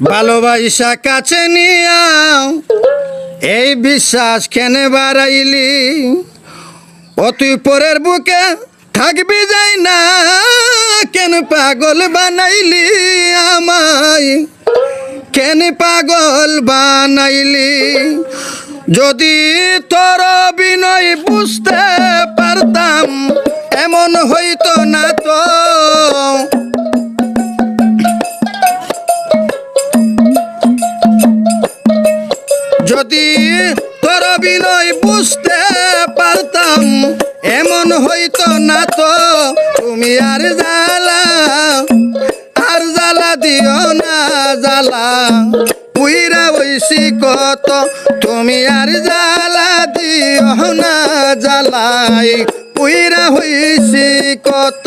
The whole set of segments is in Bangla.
ভালোবাসা কাছে নিয়া এই বিশ্বাস কেনে বাড়াইলি? তুই পরের বুকে থাকবি যাই না, কেন পাগল বানাইলি আমায়? কেন পাগল বানাইলি? যদি তোর বিনয় বুঝতে পারতাম, এমন হইতো না তো। যদি তোর বিনয় বুঝতে পারতাম, এমন হইতো না তো। তুমি আর জ্বালা আর জ্বালা দিও না, জ্বালা। পুইরা বইসি কত, তুমি আর জ্বালা দিও না, জ্বালাই। পুইরা হইসি কত।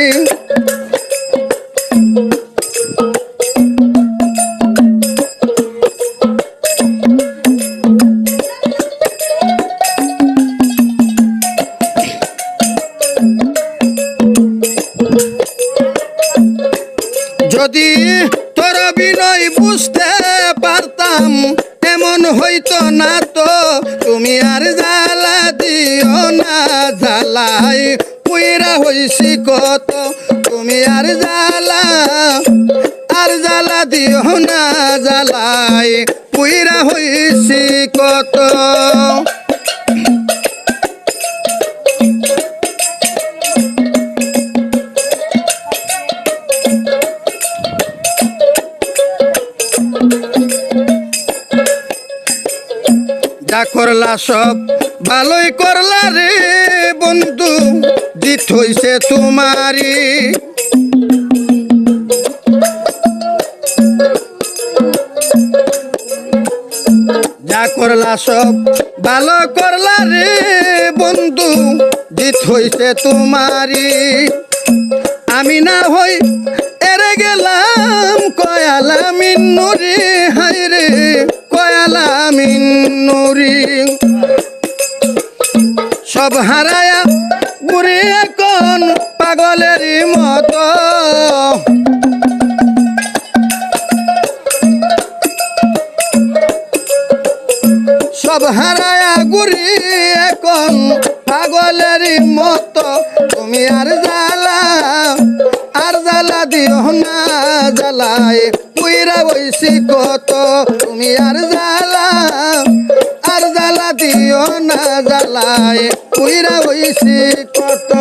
যদি তোর বিনয় বুঝতে পারতাম এমন হইতো না তো। তুমি আর জ্বালা দিও না জ্বালাই পুইরা হইছি কত। তুমি আর জ্বালা আর জ্বালা দিও না জ্বালাই পুইরা হইছি কত। যা করলা সব, ভালোই করলা রে বন্ধু, জিত হইছে তোমারি যা করলা সব, ভালো করলা রে বন্ধু, জিত হইছে তোমারি আমি না হই এরে গেলাম কয়ালা মিন্নুরি হাই রে কয়ালা মিন্নুরি সব হারায়া বুড়ি এখন পাগলের মতো। সব হারায়া গুড়ি এখন পাগলের মতো। তুমি আর জ্বালা আর জ্বালা দিও না, জ্বালায় পুইরা কত। তুমি আর জ্বালা জ্বালায় পুইরা বইসি কত